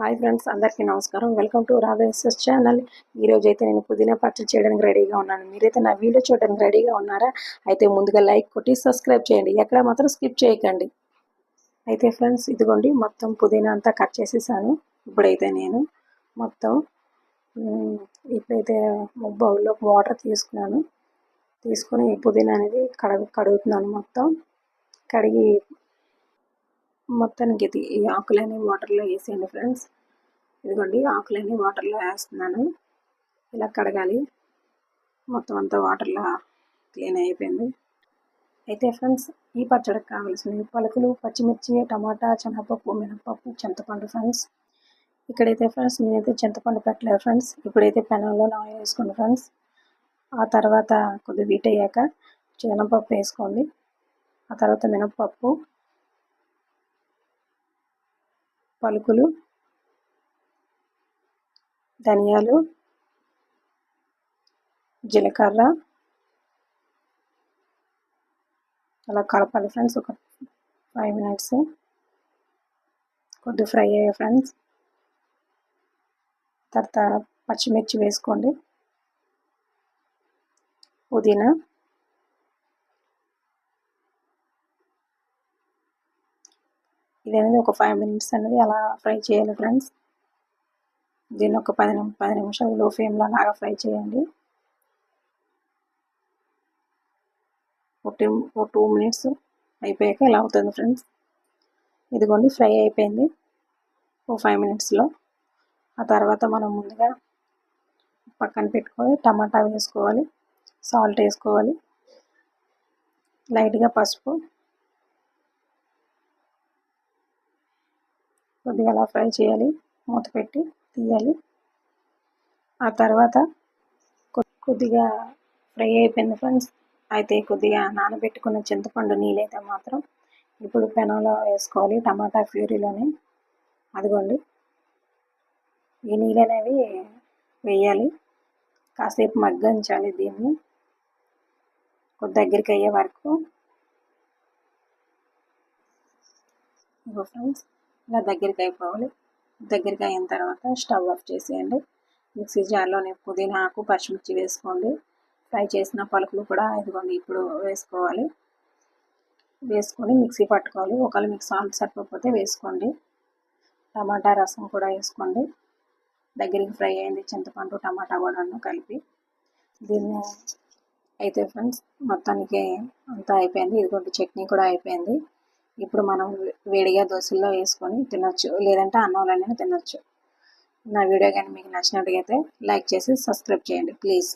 Hi friends అందరికీ నమస్కారం. Welcome to Radheshwar channel. ఈరోజు అయితే నేను పుదీనా పచ్చడి చేయడానికి రెడీగా ఉన్నాను. మీరైతే నా వీడియో చూడడానికి రెడీగా ఉన్నారా? అయితే ముందుగా లైక్ కొట్టి సబ్స్క్రైబ్ చేయండి. ఎక్కడ మాత్రం స్కిప్ చేయకండి. అయితే ఫ్రెండ్స్ ఇదిగోండి మొత్తం పుదీనా అంతా కట్ చేసేసాను. ఇప్పుడైతే నేను మొత్తం ఇప్పుడైతే బౌల్లో వాటర్ తీసుకున్నాను. తీసుకొని పుదీనా అనేది కడుగు కడుగుతున్నాను మొత్తం. కడిగి మొత్తానికి ఇది ఈ ఆకులని వాటర్లో వేసేయండి ఫ్రెండ్స్ ఇదిగోండి ఆకులని వాటర్లో వేస్తున్నాను. ఇలా కడగాలి. మొత్తం అంతా వాటర్లో క్లీన్ అయిపోయింది. అయితే ఫ్రెండ్స్ ఈ పచ్చడికి కావాల్సినవి పలుకులు పచ్చిమిర్చి టమాటా శనగపప్పు మినపప్పు చింతపండు ఫ్రెండ్స్ ఇక్కడైతే ఫ్రెండ్స్ నేనైతే చింతపండు పెట్టలేదు ఫ్రెండ్స్ ఇప్పుడైతే పెనంలో ఆయిల్ వేసుకోండి ఫ్రెండ్స్ ఆ తర్వాత కొద్దిగా వీట్ అయ్యాక శనగపప్పు వేసుకోండి. ఆ తర్వాత మినపప్పు పలుకులు ధనియాలు జీలకర్ర అలా కలపాలి ఫ్రెండ్స్ ఒక ఫైవ్ మినిట్స్. కొద్ది ఫ్రై అయ్యే ఫ్రెండ్స్. తర్వాత పచ్చిమిర్చి వేసుకోండి. పుదీనా. ఇది అనేది ఒక ఫైవ్ మినిట్స్ అనేది అలా ఫ్రై చేయాలి ఫ్రెండ్స్ దీన్ని ఒక పది పది నిమిషాలు లో ఫ్లేమ్లో అలాగా ఫ్రై చేయండి. ఒక టూ టూ మినిట్స్ అయిపోయాక ఇలా అవుతుంది ఫ్రెండ్స్ ఇదిగోండి ఫ్రై అయిపోయింది. ఓ ఫైవ్ మినిట్స్లో ఆ తర్వాత మనం ముందుగా పక్కన పెట్టుకొని టమాటా వేసుకోవాలి సాల్ట్ వేసుకోవాలి లైట్గా పసుపు కొద్దిగా అలా ఫ్రై చేయాలి. మూత పెట్టి తీయాలి. ఆ తర్వాత కొద్దిగా ఫ్రై అయిపోయింది ఫ్రెండ్స్. అయితే కొద్దిగా నానబెట్టుకున్న చింతపండు నీళ్ళైతే మాత్రం ఇప్పుడు పెనంలో వేసుకోవాలి. టమాటా ప్యూరీలోని. అదిగోండి. ఈ నీళ్ళు అనేవి వేయాలి. కాసేపు మగ్గించాలి దీన్ని. కొద్ది దగ్గరికి అయ్యే వరకు. ఫ్రెండ్స్. ఇలా దగ్గరికి అయిపోవాలి. దగ్గరికి అయిన తర్వాత స్టవ్ ఆఫ్ చేసేయండి. మిక్సీ జార్లోనే పుదీనా ఆకు పచ్చిమిర్చి వేసుకోండి. ఫ్రై చేసిన పలుకులు కూడా ఇదిగోండి ఇప్పుడు వేసుకోవాలి. వేసుకొని మిక్సీ పట్టుకోవాలి. ఒకవేళ మీకు సాల్ట్ సరిపోతే వేసుకోండి. టమాటా రసం కూడా వేసుకోండి. దగ్గరికి ఫ్రై అయింది చింతపండు టమాటా కూడా కలిపి. దీన్ని అయితే ఫ్రెండ్స్ మొత్తానికి అంతా అయిపోయింది. ఇదిగోండి చట్నీ కూడా అయిపోయింది. ఇప్పుడు మనం వేడిగా దోశల్లో వేసుకొని తినొచ్చు. లేదంటే అన్నంలోనే తినొచ్చు. నా వీడియో కానీ మీకు నచ్చినట్టుగైతే లైక్ చేసి సబ్స్క్రైబ్ చేయండి ప్లీజ్.